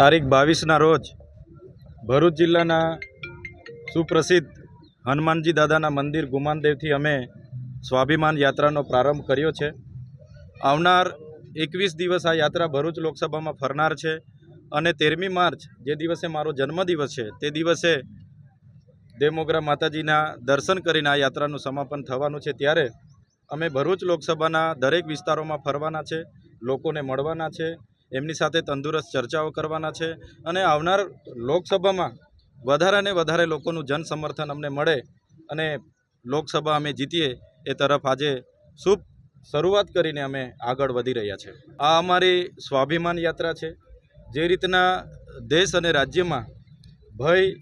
તારીખ બાવીસના રોજ ભરૂચ જિલ્લાના સુપ્રસિદ્ધ હનુમાનજી દાદાના મંદિર ગુમાનદેવથી અમે સ્વાભિમાન યાત્રાનો પ્રારંભ કર્યો છે. આવનાર એકવીસ દિવસ આ યાત્રા ભરૂચ લોકસભામાં ફરનાર છે અને તેરમી માર્ચ જે દિવસે મારો જન્મદિવસ છે તે દિવસે દેમોગ્રા માતાજીના દર્શન કરીને આ યાત્રાનું સમાપન થવાનું છે. ત્યારે અમે ભરૂચ લોકસભાના દરેક વિસ્તારોમાં ફરવાના છે, લોકોને મળવાના છે એમની સાથે તંદુરસ્ત ચર્ચાઓ કરવાના છે અને આવનાર લોકસભામાં વધારે ને વધારે લોકોનું જન સમર્થન અમને મળે અને લોકસભા અમે જીતીએ એ તરફ આજે શુભ શરૂઆત કરીને અમે આગળ વધી રહ્યા છે. આ અમારી સ્વાભિમાન યાત્રા છે. જે રીતના દેશ અને રાજ્યમાં ભય,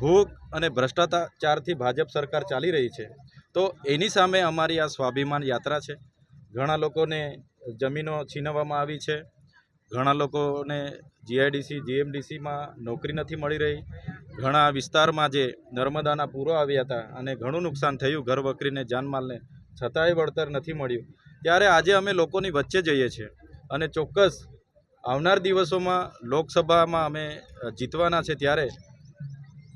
ભૂખ અને ભ્રષ્ટાચારથી ભાજપ સરકાર ચાલી રહી છે, તો એની સામે અમારી આ સ્વાભિમાન યાત્રા છે. ઘણા લોકોને જમીનો છીનવવામાં આવી છે. ઘણા લોકોને જીઆઈડીસી જીએમડીસીમાં નોકરી નથી મળી રહી. ઘણા વિસ્તારમાં જે નર્મદાના પૂરો આવ્યા હતા અને ઘણું નુકસાન થયું ઘર વકરીને જાનમાલને. છતાંય વળતર નથી મળ્યું. ત્યારે આજે અમે લોકોની વચ્ચે જઈએ છીએ અને ચોક્કસ આવનાર દિવસોમાં લોકસભામાં અમે જીતવાના છે ત્યારે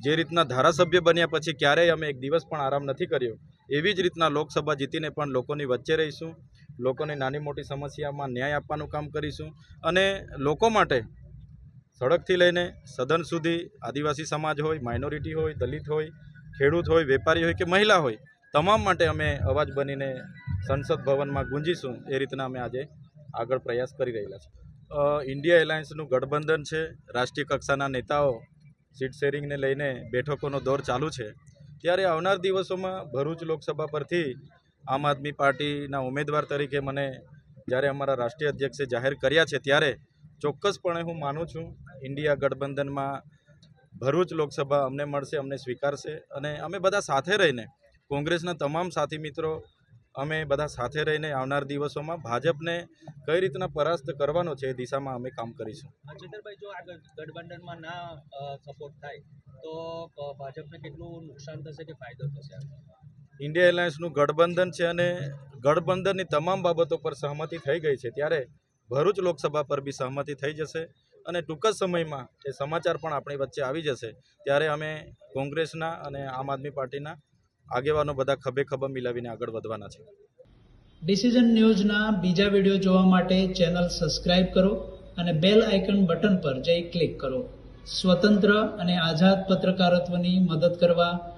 જે રીતના ધારાસભ્ય બન્યા પછી ક્યારેય અમે એક દિવસ પણ આરામ નથી કર્યો. એવી જ રીતના લોકસભા જીતીને પણ લોકોની વચ્ચે રહીશું. લોકોની નાની મોટી સમસ્યામાં ન્યાય આપવાનું કામ કરીશું અને લોકો માટે સડકથી લઈને સદન સુધી આદિવાસી સમાજ હોય માઇનોરિટી હોય, દલિત હોય, ખેડૂત હોય, વેપારી હોય કે મહિલા હોય, તમામ માટે અમે અવાજ બનીને સંસદ ભવનમાં ગુંજીશું. એ રીતના અમે આજે આગળ પ્રયાસ કરી રહેલા છે ઇન્ડિયા એલાયન્સનું ગઠબંધન છે. રાષ્ટ્રીય કક્ષાના નેતાઓ સીટ શેરિંગને લઈને બેઠકોનો દોર ચાલુ છે. ત્યારે આવનાર દિવસોમાં ભરૂચ લોકસભા પરથી આમ આદમી પાર્ટીના ઉમેદવાર તરીકે મને જ્યારે અમારા રાષ્ટ્રીય અધ્યક્ષે જાહેર કર્યા છે ત્યારે ચોક્કસપણે હું માનું છું ઇન્ડિયા ગઠબંધનમાં ભરૂચ લોકસભા અમને મળશે, અમને સ્વીકારશે અને અમે બધા સાથે રહીને, કોંગ્રેસના તમામ સાથી મિત્રો, અમે બધા સાથે રહીને આવનાર દિવસોમાં ભાજપને કઈ રીતના પરાસ્ત કરવાનો છે એ દિશામાં અમે કામ કરીશું. જો ગઠબંધનમાં ના સપોર્ટ થાય, તો ભાજપને કેટલું નુકસાન થશે કે ફાયદો થશે? ઇન્ડિયા એલાયન્સનું ગઠબંધન છે અને ગઠબંધનની તમામ બાબતો પર સહમતિ થઈ ગઈ છે. ત્યારે ભરૂચ લોકસભા પર બી સહમતિ થઈ જશે અને ટૂંક જ સમયમાં એ સમાચાર પણ આપણી વચ્ચે આવી જશે. ત્યારે અમે કોંગ્રેસના અને આમ આદમી પાર્ટીના આગેવાનો બધા ખભે ખભા મિલાવીને આગળ વધવાના છે. ડિસિઝન ન્યૂઝના બીજા વીડિયો જોવા માટે ચેનલ સબસ્ક્રાઇબ કરો અને બેલ આઇકન બટન પર જઈ ક્લિક કરો. સ્વતંત્ર અને આઝાદ પત્રકારત્વની મદદ કરવા